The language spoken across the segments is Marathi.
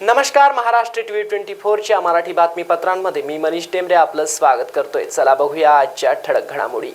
नमस्कार महाराष्ट्र टी व्ही ट्वेंटी फोरच्या मराठी बातमीपत्रांमध्ये मी मनीष टेंबरे आपलं स्वागत करतोय. चला बघूया आजच्या ठळक घडामोडी.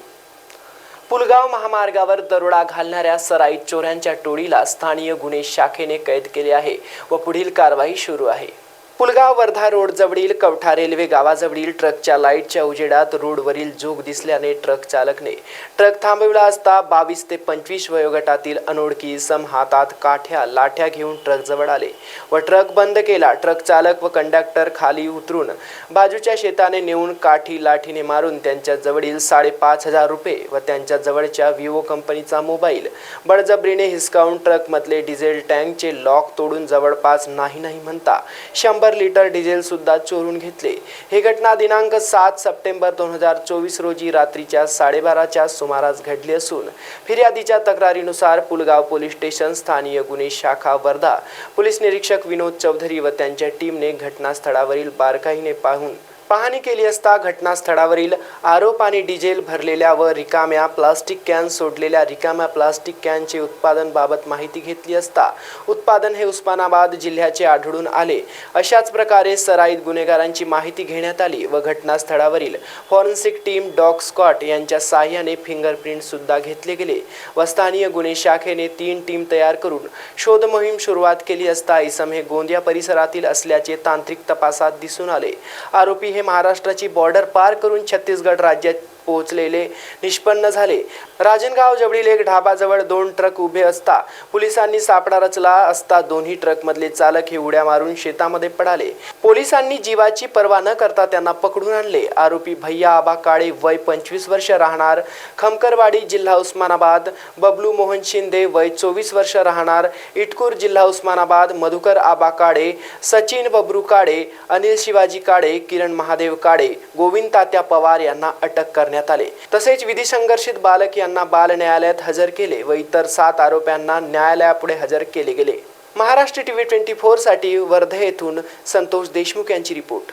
पुलगाव महामार्गावर दरोडा घालणाऱ्या सराईत चोऱ्यांच्या टोळीला स्थानीय गुन्हे शाखेने कैद केले आहे व पुढील कारवाई सुरू आहे. पुलगाव वर्धा रोड जवळील कवठा रेल्वे गावाजवळील ट्रकच्या लाईटच्या उजेडात रोडवरील जोग दिसल्याने ट्रक चालकने ट्रक थांबविला असता बावीस ते पंचवीस वयोगटातील अनोळखी इसम हातात काठ्या लाठ्या घेऊन ट्रक जवळ आले व ट्रक बंद केला. ट्रक चालक व कंडक्टर खाली उतरून बाजूच्या शेताने नेऊन काठी लाठीने मारून त्यांच्या जवळील साडेपाच हजार रुपये व त्यांच्या जवळच्या विवो कंपनीचा मोबाईल बळजबरीने हिसकावून ट्रकमधले डिझेल टँकचे लॉक तोडून जवळपास नाही नाही म्हणता शंभर लिटर डिझेल सुद्धा चोरून घेतले. ही घटना दिनांक सात सप्टेंबर दोन हजार चोवीस रोजी रात्रीच्या साडेबाराच्या सुमारास घडली असून फिर्यादीच्या तक्रारीनुसार पुलगाव पोलीस स्टेशन स्थानीय गुन्हे शाखा वर्धा पोलीस निरीक्षक विनोद चौधरी व त्यांच्या टीमने घटनास्थळावरील बारकाईने पाहून पाहणी केली असता घटनास्थळावरील आरोपाने डिझेल भरलेल्या व रिकाम्या प्लास्टिक कॅन सोडलेल्या रिकाम्या प्लास्टिक कॅनचे उत्पादनबाबत माहिती घेतली असता उत्पादन हे उस्मानाबाद जिल्ह्याचे आढळून आले. अशाच प्रकारे सराईत गुन्हेगारांची माहिती घेण्यात आली व घटनास्थळावरील फॉरेन्सिक टीम डॉग स्कॉट यांच्या साह्याने फिंगरप्रिंट सुद्धा घेतले गेले व स्थानीय गुन्हे शाखेने तीन टीम तयार करून शोध मोहीम सुरुवात केली असता इसम हे गोंदिया परिसरातील असल्याचे तांत्रिक तपासात दिसून आले. आरोपी हे महाराष्ट्राची बॉर्डर पार करून छत्तीसगड राज्यात पोहोचलेले निष्पन्न झाले. राजनगाव जवळील एक ढाबाजवळ दोन ट्रक उभे असता पोलिसांनी सापडा रचला असता दोन्ही ट्रकमधले चालक हे उड्या मारून शेतामध्ये पडाले. पोलिसांनी जीवाची पर्वा न करता त्यांना पकडून आणले. आरोपी भैया आबा काळे वय पंचवीस वर्ष राहणार खमकरवाडी जिल्हा उस्मानाबाद बबलू मोहन शिंदे वय चोवीस वर्ष राहणार इटकूर जिल्हा उस्मानाबाद मधुकर आबा काळे सचिन बबरू काळे अनिल शिवाजी काळे किरण महादेव काळे गोविंद तात्या पवार यांना अटक करण्यात आले. तसेच विधी संघर्षित बालक यांना बाल न्यायालयात हजर केले व इतर सात आरोप्यांना न्यायालयापुढे हजर केले गेले. महाराष्ट्र टीव्ही ट्वेंटी फोरसाठी वर्धे येथून संतोष देशमुख यांची रिपोर्ट.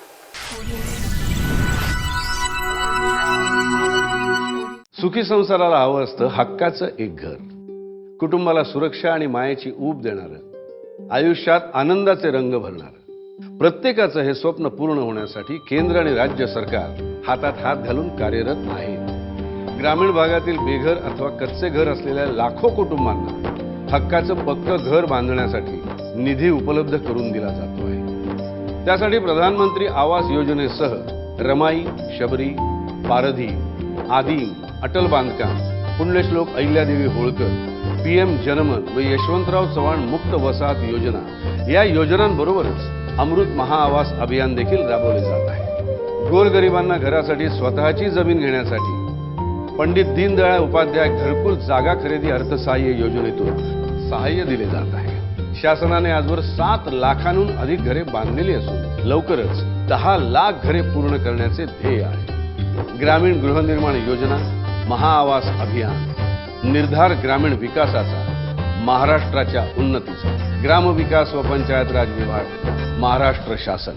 सुखी संसाराला हवं असतं हक्काचं एक घर. कुटुंबाला सुरक्षा आणि मायेची ऊब देणारं. आयुष्यात आनंदाचे रंग भरणार. प्रत्येकाचं हे स्वप्न पूर्ण होण्यासाठी केंद्र आणि राज्य सरकार हातात हात घालून कार्यरत आहे. ग्रामीण भागातील बेघर अथवा कच्चे घर असलेल्या लाखो कुटुंबांना हक्काचं पक्क घर बांधण्यासाठी निधी उपलब्ध करून दिला जातो आहे. त्यासाठी प्रधानमंत्री आवास योजनेसह रमाई शबरी पारधी आदिम अटल बांधकाम पुण्यश्लोक अहिल्यादेवी होळकर पी एम जनमन व यशवंतराव चव्हाण मुक्त वसाहत योजना या योजनांबरोबरच अमृत महाआवास अभियान देखील राबवले जात आहे. गोरगरिबांना घरासाठी स्वतःची जमीन घेण्यासाठी पंडित दीनदयाळ उपाध्याय घरकुल जागा खरेदी अर्थसहाय्य योजनेतून सहाय्य दिले जात आहे. शासनाने आजवर सात लाखांहून अधिक घरे बांधलेली असून लवकरच दहा लाख घरे पूर्ण करण्याचे ध्येय आहे. ग्रामीण गृहनिर्माण योजना महाआवास अभियान निर्धार ग्रामीण विकासाचा महाराष्ट्राच्या उन्नतीचा ग्रामविकास व पंचायत राज विभाग महाराष्ट्र शासन.